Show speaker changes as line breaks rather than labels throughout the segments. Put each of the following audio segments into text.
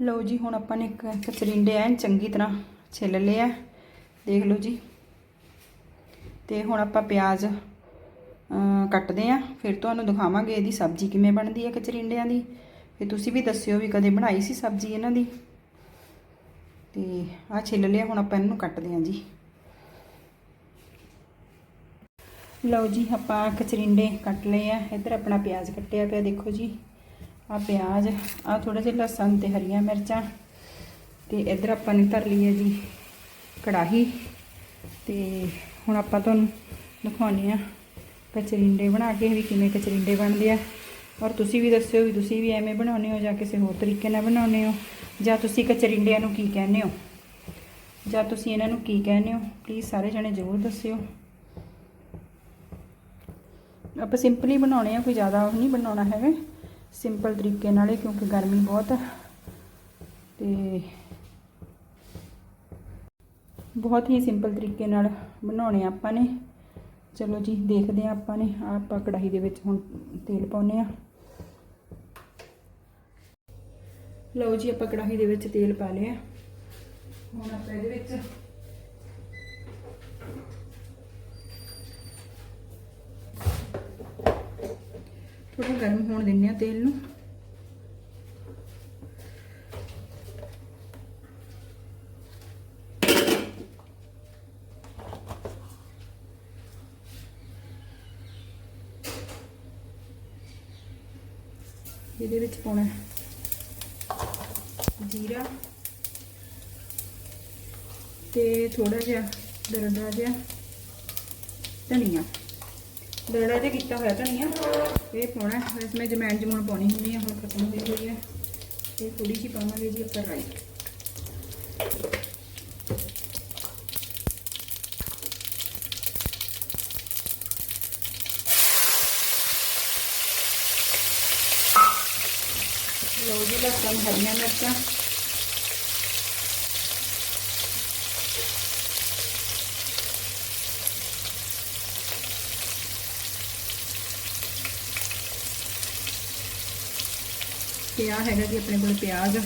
ਲਓ ਜੀ, ਹੁਣ ਆਪਾਂ ਨੇ ਇੱਕ ਕਚਰਿੰਡੇ ਐਨ ਚੰਗੀ ਤਰ੍ਹਾਂ ਛਿੱਲ ਲਿਆ ਦੇਖ ਲਓ ਜੀ। ਤੇ ਹੁਣ ਆਪਾਂ ਪਿਆਜ਼ ਕੱਟਦੇ ਆਂ। ਫਿਰ ਤੁਹਾਨੂੰ ਦਿਖਾਵਾਂਗੇ ਇਹਦੀ ਸਬਜ਼ੀ ਕਿਵੇਂ ਬਣਦੀ ਹੈ ਕਚਰਿੰਡਿਆਂ ਦੀ। ਤੇ ਤੁਸੀਂ ਵੀ ਦੱਸਿਓ ਵੀ ਕਦੇ ਬਣਾਈ ਸੀ ਸਬਜ਼ੀ ਇਹਨਾਂ ਦੀ। ਤੇ ਆਹ ਛਿੱਲ ਲਿਆ, ਹੁਣ ਆਪਾਂ ਇਹਨੂੰ ਕੱਟਦੇ ਆਂ ਜੀ। ਲਓ ਜੀ, ਆਪਾਂ ਕਚਰਿੰਡੇ ਕੱਟ ਲਏ ਆ। ਇੱਧਰ ਆਪਣਾ ਪਿਆਜ਼ ਕੱਟਿਆ ਪਿਆ, ਦੇਖੋ ਜੀ। ਆ ਪਿਆਜ਼, ਆ ਥੋੜਾ ਜਿਹਾ ਲਸਣ ਤੇ ਹਰੀਆਂ ਮਿਰਚਾਂ ਤੇ ਇੱਧਰ ਆਪਾਂ ਨੇ ਧਰ ਲਈ ਹੈ ਜੀ ਕੜਾਹੀ ਤੇ ਹੁਣ ਆਪਾਂ ਤੁਹਾਨੂੰ ਦਿਖਾਉਂਦੇ ਆ ਕਚਰਿੰਡੇ ਬਣਾ ਕੇ ਵੀ ਕਿਵੇਂ ਕਚਰਿੰਡੇ ਬਣਦੇ ਆ। ਔਰ ਤੁਸੀਂ ਵੀ ਦੱਸਿਓ ਵੀ ਤੁਸੀਂ ਵੀ ਐਵੇਂ ਬਣਾਉਂਦੇ ਹੋ ਜਾਂ ਕਿਸੇ ਹੋਰ ਤਰੀਕੇ ਨਾਲ ਬਣਾਉਂਦੇ ਹੋ ਜਾਂ ਤੁਸੀਂ ਕਚਰਿੰਡਿਆਂ ਨੂੰ ਕੀ ਕਹਿੰਦੇ ਹੋ? ਜਾਂ ਤੁਸੀਂ ਇਹਨਾਂ ਨੂੰ ਕੀ ਕਹਿੰਦੇ ਹੋ? ਪਲੀਜ਼ ਸਾਰੇ ਜਣੇ ਜ਼ਰੂਰ ਦੱਸਿਓ। ਆਪਾਂ ਸਿੰਪਲੀ ਬਣਾਉਣੇ ਆ, ਕੋਈ ਜ਼ਿਆਦਾ ਉਹ ਨਹੀਂ ਬਣਾਉਣਾ ਹੈਗਾ। ਸਿੰਪਲ ਤਰੀਕੇ ਨਾਲ ਹੀ, ਕਿਉਂਕਿ ਗਰਮੀ ਬਹੁਤ ਆ। ਤੇ ਬਹੁਤ ਹੀ ਸਿੰਪਲ ਤਰੀਕੇ ਨਾਲ ਬਣਾਉਣੇ ਆਪਾਂ ਨੇ। ਚਲੋ ਜੀ, ਦੇਖਦੇ ਆ ਆਪਾਂ ਨੇ। ਆਪਾਂ ਕੜਾਹੀ ਦੇ ਵਿੱਚ ਹੁਣ ਤੇਲ ਪਾਉਨੇ ਆ ਲਓ ਜੀ, ਆਪਾਂ ਕੜਾਹੀ ਦੇ ਵਿੱਚ ਤੇਲ ਪਾ ਲਿਆ। ਹੁਣ ਆਪਾਂ ਇਹਦੇ ਵਿੱਚ ਥੋੜਾ ਗਰਮ ਹੋਣ ਦਿੰਦੇ ਆ ਤੇਲ ਨੂੰ। ਇਹਦੇ ਵਿੱਚ ਪਾਉਣਾ ਜੀਰਾ ਤੇ ਥੋੜਾ ਜਿਹਾ ਦਰਦਰਾ ਜਿਹਾ ਧਨੀਆ। ਦੜਾ ਜਿਹਾ ਕੀਤਾ ਹੋਇਆ ਧਨੀਆ ਇਹ ਪਾਉਣਾ ਹੈ। ਇਸ ਵਿੱਚ ਜਮੈਣ ਜਮੂਣ ਪਾਉਣੀ ਹੁੰਦੀ ਹੈ ਹੁਣ ਖਤਮ ਹੋਈ ਹੋਈ ਹੈ। ਇਹ ਥੋੜੀ ਜਿਹੀ ਪਾਵਾਂਗੇ ਜੀ ਆਪਾਂ ਰਾਈ। ਲਓ ਜੀ, ਲਸਣ, ਹਰੀਆਂ ਮਿਰਚਾਂ। ਤੇ ਆਹ ਹੈਗਾ ਜੀ ਆਪਣੇ ਕੋਲ ਪਿਆਜ਼।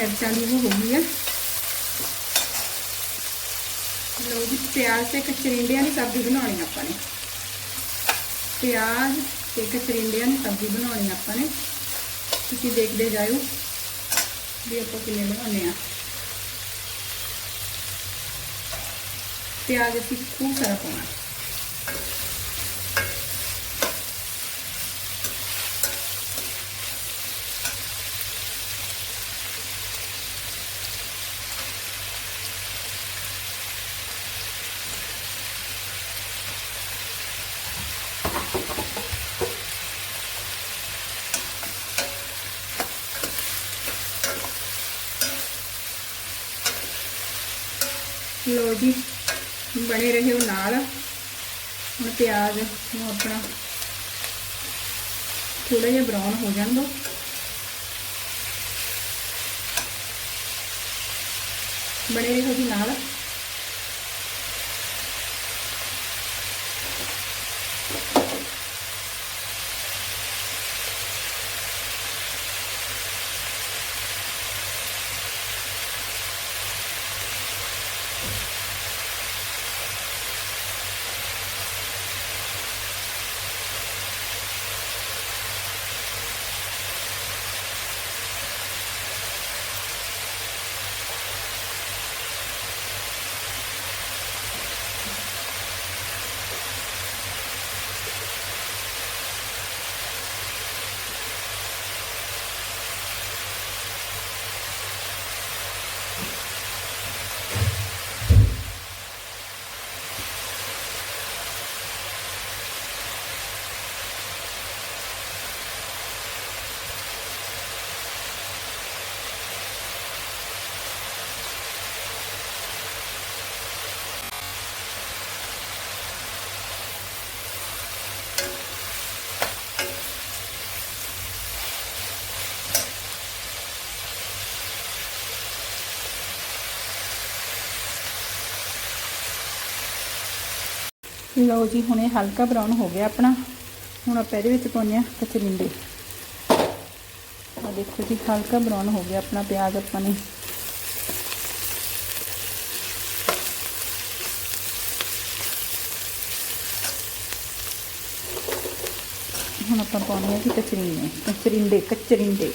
ਤੇ ਆਹ ਹੈਗਾ ਜੀ ਆਪਣਾ ਮਿਰਚਾਂ ਦੀ ਉਹ ਹੋ ਗਈ ਆ ਲਓ ਜੀ ਪਿਆਜ਼ ਤੇ ਕਚਰਿੰਡਿਆਂ ਦੀ ਸਬਜ਼ੀ ਬਣਾਉਣੀ ਆਪਾਂ ਨੇ ਪਿਆਜ਼ ਤੇ ਕਚਰਿੰਡਿਆਂ ਦੀ ਸਬਜ਼ੀ ਬਣਾਉਣੀ ਆਪਾਂ ਨੇ ਤੁਸੀਂ ਦੇਖਦੇ ਜਾਇਓ ਵੀ ਆਪਾਂ ਕਿਵੇਂ ਬਣਾਉਂਦੇ ਆ ਪਿਆਜ਼ ਅਸੀਂ ਖੂਬ ਸਾਰਾ ਪਾਉਣਾ ਲੋ ਜੀ, ਬਣੇ ਰਹੇ ਉਹ ਨਾਲ। ਹੁਣ ਪਿਆਜ਼ ਨੂੰ ਆਪਣਾ ਥੋੜਾ ਜਿਹਾ ਬਰਾਊਨ ਹੋ ਜਾਣ ਦੋ। ਬਣੇ ਰਹੋ ਜੀ ਨਾਲ। ਲਓ ਜੀ, ਹੁਣ ਇਹ ਹਲਕਾ ਬਰਾਊਨ ਹੋ ਗਿਆ ਆਪਣਾ। ਹੁਣ ਆਪਾਂ ਇਹਦੇ ਵਿੱਚ ਪਾਉਂਦੇ ਆ ਕਚਰਿੰਡੇ ਆ ਦੇਖੋ ਜੀ, ਹਲਕਾ ਬਰਾਊਨ ਹੋ ਗਿਆ ਆਪਣਾ ਪਿਆਜ਼ ਆਪਾਂ ਨੇ। ਹੁਣ ਆਪਾਂ ਪਾਉਂਦੇ ਆ ਜੀ ਕਚਰਿੰਡੇ ਕਚਰਿੰਡੇ ਕਚਰਿੰਡੇ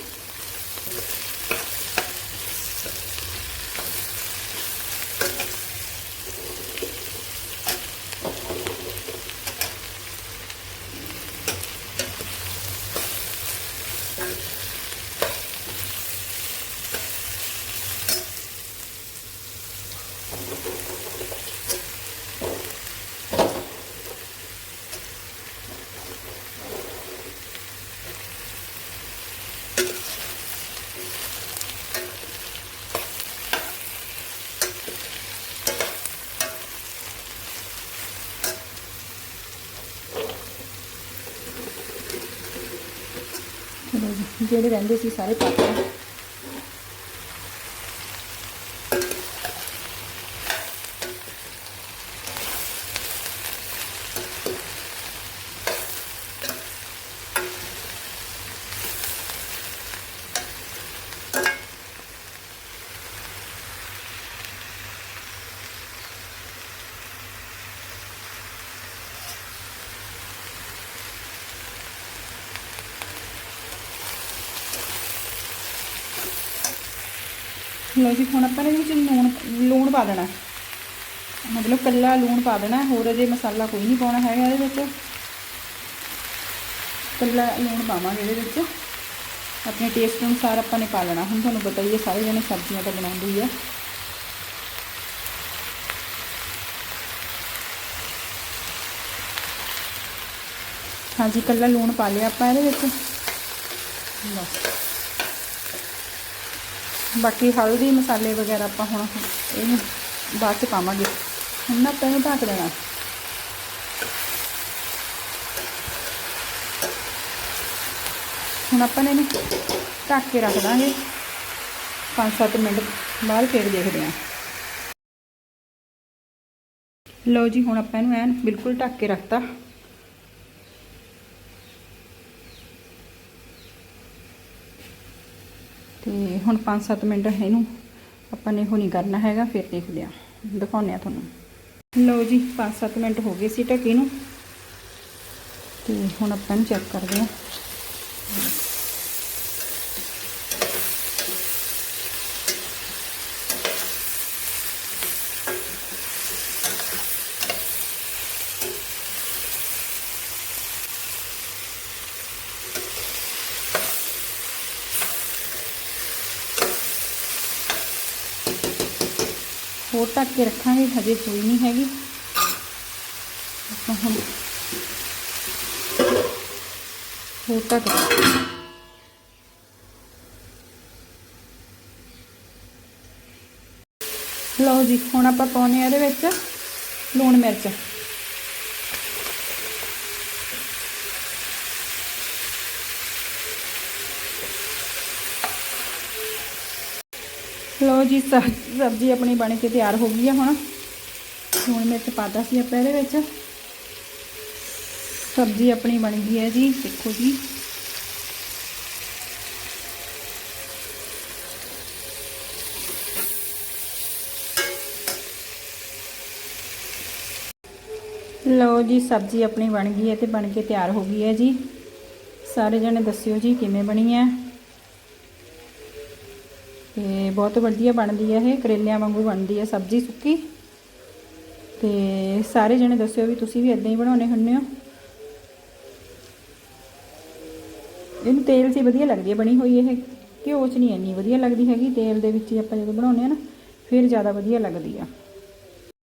ਚਲੋ ਜੀ ਜਿਹੜੇ ਰਹਿੰਦੇ ਸੀ ਸਾਰੇ ਪਾ ਦਿੱਤੇ ਲਓ ਜੀ, ਹੁਣ ਆਪਾਂ ਨੇ ਇਹਦੇ ਵਿੱਚ ਲੂਣ ਲੂਣ ਪਾ ਦੇਣਾ। ਮਤਲਬ ਕੱਲਾ ਲੂਣ ਪਾ ਦੇਣਾ, ਹੋਰ ਅਜੇ ਮਸਾਲਾ ਕੋਈ ਨਹੀਂ ਪਾਉਣਾ ਹੈਗਾ ਇਹਦੇ ਵਿੱਚ। ਕੱਲਾ ਲੂਣ ਪਾਵਾਂਗੇ ਇਹਦੇ ਵਿੱਚ। ਆਪਣੇ ਟੇਸਟ ਅਨੁਸਾਰ ਆਪਾਂ ਨੇ ਪਾ ਲੈਣਾ। ਹੁਣ ਤੁਹਾਨੂੰ ਪਤਾ ਹੀ ਹੈ, ਸਾਰੇ ਜਣੇ ਸਬਜ਼ੀਆਂ ਤਾਂ ਬਣਾਉਂਦੇ ਹੀ ਆ। ਹਾਂਜੀ, ਕੱਲਾ ਲੂਣ ਪਾ ਲਿਆ ਆਪਾਂ ਇਹਦੇ ਵਿੱਚ। ਲਓ। ਬਾਕੀ ਹਲਦੀ ਮਸਾਲੇ ਵਗੈਰਾ ਆਪਾਂ ਹੁਣ ਇਹਨੂੰ ਬਾਅਦ ਚ ਪਾਵਾਂਗੇ। ਹੁਣ ਨਾ ਆਪਾਂ ਇਹਨੂੰ ਢੱਕ ਦੇਣਾ। ਹੁਣ ਆਪਾਂ ਨੇ ਇਹਨੂੰ ਢੱਕ ਕੇ ਰੱਖ ਦਾਂਗੇ। 5-7 ਮਿੰਟ ਬਾਅਦ ਫੇਰ ਦੇਖਦੇ ਹਾਂ। ਲਓ ਜੀ, ਹੁਣ ਆਪਾਂ ਇਹਨੂੰ ਐਨ ਬਿਲਕੁਲ ਢੱਕ ਕੇ ਰੱਖਤਾ। ਤੇ ਹੁਣ 5-7 ਮਿੰਟ ਇਹਨੂੰ। ਆਪਾਂ ਨੇ ਉਹ ਨਹੀਂ ਕਰਨਾ ਹੈਗਾ, ਫਿਰ ਦੇਖਦੇ ਆ ਦਿਖਾਉਂਦੇ ਆ ਤੁਹਾਨੂੰ। ਲਓ ਜੀ 5-7 ਮਿੰਟ ਹੋ ਗਏ ਸੀ ਢੱਕੀ ਨੂੰ। ਤੇ ਹੁਣ ਆਪਾਂ ਨੂੰ ਚੈੱਕ ਕਰਦੇ ਆ ਢੱਕ ਕੇ ਰੱਖਾਂਗੇ, ਹਜੇ ਹੋਈ ਨਹੀਂ ਹੈਗੀ। ਆਪਾਂ ਹੁਣ ਹੋਰ ਢੱਕ ਲਓ ਜੀ, ਹੁਣ ਆਪਾਂ ਪਾਉਣੇ ਆ ਇਹਦੇ ਵਿੱਚ ਲੂਣ ਮਿਰਚ। ਲਓ ਜੀ ਸਬਜ਼ੀ ਆਪਣੀ ਬਣ ਕੇ ਤਿਆਰ ਹੋ ਗਈ ਆ ਹੁਣ। ਹੁਣ ਮਿਰਚ ਪਾਤਾ ਸੀ ਆਪਾਂ ਇਹਦੇ ਵਿੱਚ। ਸਬਜ਼ੀ ਆਪਣੀ ਬਣ ਗਈ ਹੈ ਜੀ, ਦੇਖੋ ਜੀ। ਲਓ ਜੀ, ਸਬਜ਼ੀ ਆਪਣੀ ਬਣ ਗਈ ਹੈ ਤੇ ਬਣ ਕੇ ਤਿਆਰ ਹੋ ਗਈ ਹੈ ਜੀ। ਸਾਰੇ ਜਣੇ ਦੱਸਿਓ ਜੀ ਕਿਵੇਂ ਬਣੀ ਹੈ। ਤੇ ਬਹੁਤ ਵਧੀਆ ਬਣਦੀ ਹੈ ਇਹ, ਕਰੇਲਿਆਂ ਵਾਂਗੂ ਬਣਦੀ ਹੈ ਸਬਜ਼ੀ ਸੁੱਕੀ। ਤੇ ਸਾਰੇ ਜਣੇ ਦੱਸਿਓ ਵੀ ਤੁਸੀਂ ਵੀ ਇਦਾਂ ਹੀ ਬਣਾਉਣੇ ਹੁੰਦੇ ਹੋ। ਇਹਨੂੰ ਤੇਲ 'ਚ ਵਧੀਆ ਲੱਗਦੀ ਹੈ, ਬਣੀ ਹੋਈ ਇਹ। ਘਿਓ 'ਚ ਨਹੀਂ ਇੰਨੀ ਵਧੀਆ ਲੱਗਦੀ ਹੈਗੀ, ਤੇਲ ਦੇ ਵਿੱਚ ਹੀ ਆਪਾਂ ਜਦੋਂ ਬਣਾਉਂਦੇ ਆ ਨਾ, ਫਿਰ ਜ਼ਿਆਦਾ ਵਧੀਆ ਲੱਗਦੀ ਆ।